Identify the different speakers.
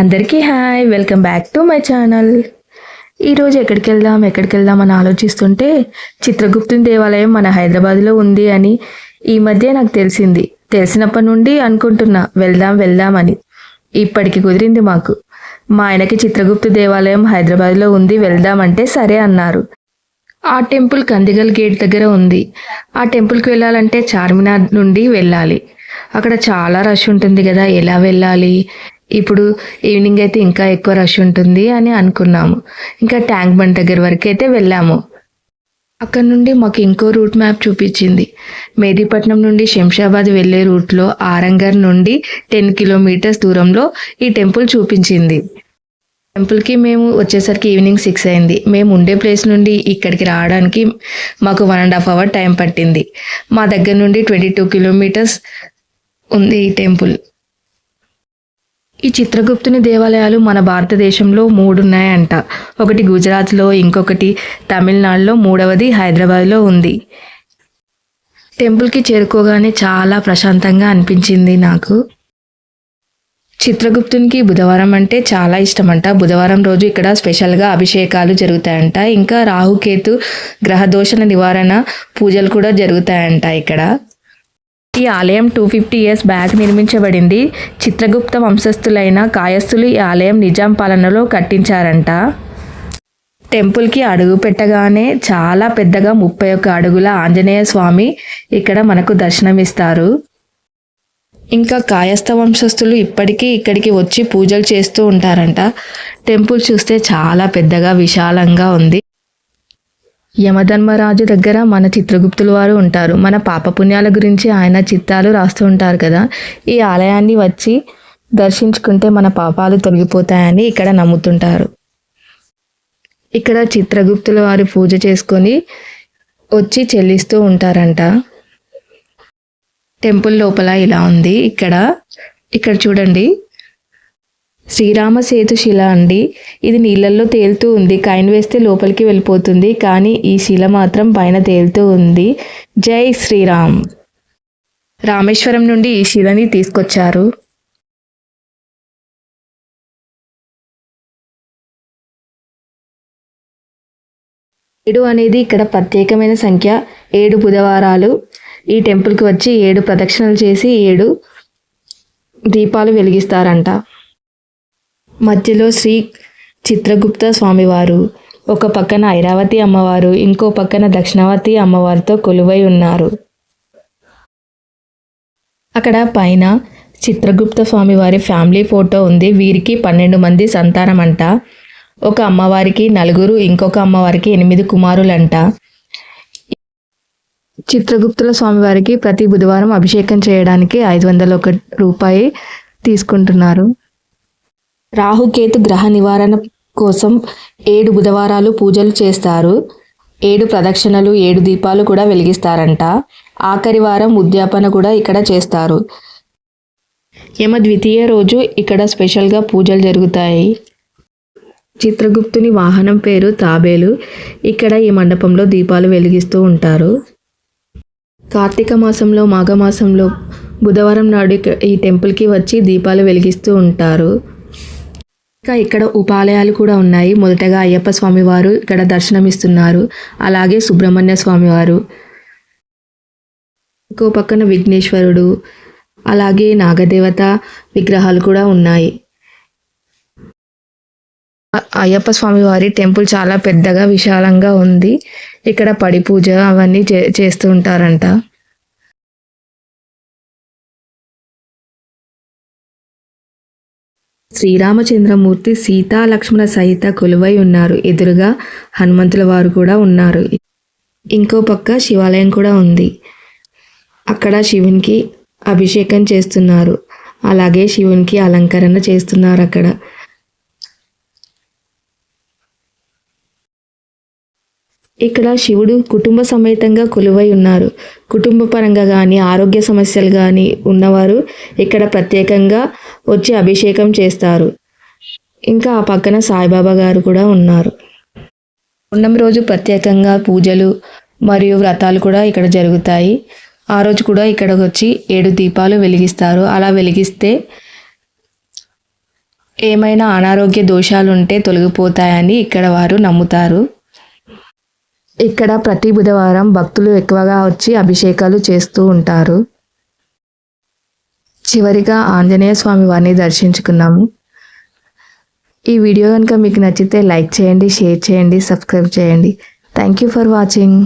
Speaker 1: అందరికీ hi welcome back to my channel. ఈరోజు ఎక్కడికి వెళ్దాం ఎక్కడికి వెళ్దాం అని ఆలోచిస్తుంటే చిత్రగుప్తుని దేవాలయం మన హైదరాబాద్లో ఉంది అని ఈ మధ్య నాకు తెలిసింది. తెలిసినప్పటి నుండి అనుకుంటున్నా వెళ్దాం వెళ్దాం అని. ఇప్పటికి కుదిరింది మాకు. మా ఆయనకి చిత్రగుప్తు దేవాలయం హైదరాబాద్లో ఉంది వెళ్దామంటే సరే అన్నారు. ఆ టెంపుల్ కందిగల్ గేట్ దగ్గర ఉంది. ఆ టెంపుల్కి వెళ్ళాలంటే చార్మినార్ నుండి వెళ్ళాలి. అక్కడ చాలా రష్ ఉంటుంది కదా ఎలా వెళ్ళాలి? ఇప్పుడు ఈవినింగ్ అయితే ఇంకా ఎక్కువ రష్ ఉంటుంది అని అనుకున్నాము. ఇంకా ట్యాంక్ బండ్ దగ్గర వరకు అయితే వెళ్ళాము. అక్కడ నుండి మాకు ఇంకో రూట్ మ్యాప్ చూపించింది. మేదీపట్నం నుండి శంషాబాద్ వెళ్ళే రూట్లో ఆరంగర్ నుండి టెన్ కిలోమీటర్స్ దూరంలో ఈ టెంపుల్ చూపించింది. టెంపుల్కి మేము వచ్చేసరికి ఈవినింగ్ సిక్స్ అయింది. మేము ఉండే ప్లేస్ నుండి ఇక్కడికి రావడానికి మాకు one and half hour time పట్టింది. మా దగ్గర నుండి ట్వంటీ టూ కిలోమీటర్స్ ఉంది ఈ టెంపుల్ ఈ చిత్రగుప్తుని దేవాలయాలు మన భారతదేశంలో మూడున్నాయంట. ఒకటి గుజరాత్లో ఇంకొకటి తమిళనాడులో మూడవది హైదరాబాద్లో ఉంది. టెంపుల్కి చేరుకోగానే చాలా ప్రశాంతంగా అనిపించింది నాకు. చిత్రగుప్తునికి బుధవారం అంటే చాలా ఇష్టమంట. బుధవారం రోజు ఇక్కడ స్పెషల్గా అభిషేకాలు జరుగుతాయంట. ఇంకా రాహుకేతు గ్రహదోషణ నివారణ పూజలు కూడా జరుగుతాయంట ఇక్కడ. ఈ ఆలయం టూ ఫిఫ్టీ ఇయర్స్ బ్యాక్ నిర్మించబడింది. చిత్రగుప్త వంశస్థులైన కాయస్థులు ఈ ఆలయం నిజాం పాలనలో కట్టించారంట. టెంపుల్కి అడుగు పెట్టగానే చాలా పెద్దగా ముప్పై ఒక్క అడుగుల ఆంజనేయ స్వామి ఇక్కడ మనకు దర్శనమిస్తారు. ఇంకా కాయస్థ వంశస్థులు ఇప్పటికీ ఇక్కడికి వచ్చి పూజలు చేస్తూ ఉంటారంట. టెంపుల్ చూస్తే చాలా పెద్దగా విశాలంగా ఉంది. యమధర్మరాజు దగ్గర మన చిత్రగుప్తుల వారు ఉంటారు. మన పాపపుణ్యాల గురించి ఆయన చిత్తాలు రాస్తూ ఉంటారు కదా. ఈ ఆలయాన్ని వచ్చి దర్శించుకుంటే మన పాపాలు తొలగిపోతాయని ఇక్కడ నమ్ముతుంటారు. ఇక్కడ చిత్రగుప్తుల వారు పూజ చేసుకొని వచ్చి చెల్లిస్తూ ఉంటారంట. టెంపుల్ లోపల ఇలా ఉంది. ఇక్కడ ఇక్కడ చూడండి. శ్రీరామ సేతు శిల అండి. ఇది నీళ్ళల్లో తేలుతూ ఉంది. కాయిన్ వేస్తే లోపలికి వెళ్ళిపోతుంది. కానీ ఈ శిల మాత్రం పైన తేలుతూ ఉంది. జై శ్రీరామ్. రామేశ్వరం నుండి ఈ శిలని తీసుకొచ్చారు. ఏడు అనేది ఇక్కడ ప్రత్యేకమైన సంఖ్య. ఏడు బుధవారాలు. ఈ టెంపుల్కి వచ్చి ఏడు ప్రదక్షిణలు చేసి ఏడు దీపాలు వెలిగిస్తారంట. మధ్యలో శ్రీ చిత్రగుప్త స్వామివారు ఒక పక్కన ఐరావతి అమ్మవారు ఇంకో పక్కన దక్షిణావతి అమ్మవారితో కొలువై ఉన్నారు. అక్కడ పైన చిత్రగుప్త స్వామివారి ఫ్యామిలీ ఫోటో ఉంది. వీరికి పన్నెండు మంది సంతానం అంట ఒక అమ్మవారికి నలుగురు ఇంకొక అమ్మవారికి ఎనిమిది కుమారులంట. చిత్రగుప్తుల స్వామివారికి ప్రతి బుధవారం అభిషేకం చేయడానికి ఐదు వందల ఒక రూపాయి తీసుకుంటున్నారు. రాహుకేతు గ్రహ నివారణ కోసం ఏడు బుధవారాలు పూజలు చేస్తారు. ఏడు ప్రదక్షిణలు ఏడు దీపాలు కూడా వెలిగిస్తారంట. ఆఖరి వారం ఉద్యాపన కూడా ఇక్కడ చేస్తారు. యమ ద్వితీయ రోజు ఇక్కడ స్పెషల్గా పూజలు జరుగుతాయి. చిత్రగుప్తుని వాహనం పేరు తాబేలు. ఇక్కడ ఈ మండపంలో దీపాలు వెలిగిస్తూ ఉంటారు. కార్తీక మాసంలో మాఘమాసంలో బుధవారం నాడు ఈ టెంపుల్కి వచ్చి దీపాలు వెలిగిస్తూ ఉంటారు. ఇంకా ఇక్కడ ఉపాలయాలు కూడా ఉన్నాయి. మొదటగా అయ్యప్ప స్వామి వారు ఇక్కడ దర్శనమిస్తున్నారు. అలాగే సుబ్రహ్మణ్య స్వామి వారు ఇంకో పక్కన విఘ్నేశ్వరుడు అలాగే నాగదేవత విగ్రహాలు కూడా ఉన్నాయి. అయ్యప్ప స్వామి వారి టెంపుల్ చాలా పెద్దగా విశాలంగా ఉంది. ఇక్కడ పడి పూజ అవన్నీ చే చేస్తూ ఉంటారంట. శ్రీరామచంద్రమూర్తి సీతా లక్ష్మణ సహిత కొలువై ఉన్నారు. ఎదురుగా హనుమంతుల వారు కూడా ఉన్నారు. ఇంకో పక్క శివాలయం కూడా ఉంది. అక్కడ శివునికి అభిషేకం చేస్తున్నారు. అలాగే శివునికి అలంకరణ చేస్తున్నారు అక్కడ. ఇక్కడ శివుడు కుటుంబ సమేతంగా కొలువై ఉన్నారు. కుటుంబ పరంగా కానీ ఆరోగ్య సమస్యలు కానీ ఉన్నవారు ఇక్కడ ప్రత్యేకంగా వచ్చి అభిషేకం చేస్తారు. ఇంకా ఆ పక్కన సాయిబాబా గారు కూడా ఉన్నారు. ఉన్నం రోజు ప్రత్యేకంగా పూజలు మరియు వ్రతాలు కూడా ఇక్కడ జరుగుతాయి. ఆ రోజు కూడా ఇక్కడికి వచ్చి ఏడు దీపాలు వెలిగిస్తారు. అలా వెలిగిస్తే ఏమైనా అనారోగ్య దోషాలు ఉంటే తొలగిపోతాయని ఇక్కడ వారు నమ్ముతారు. ఇక్కడ ప్రతి బుధవారం భక్తులు ఎక్కువగా వచ్చి అభిషేకాలు చేస్తూ ఉంటారు. చివరిగా ఆంజనేయ స్వామి వారిని దర్శించుకున్నాము. ఈ వీడియో కనుక మీకు నచ్చితే లైక్ చేయండి షేర్ చేయండి సబ్స్క్రైబ్ చేయండి. Thank you for watching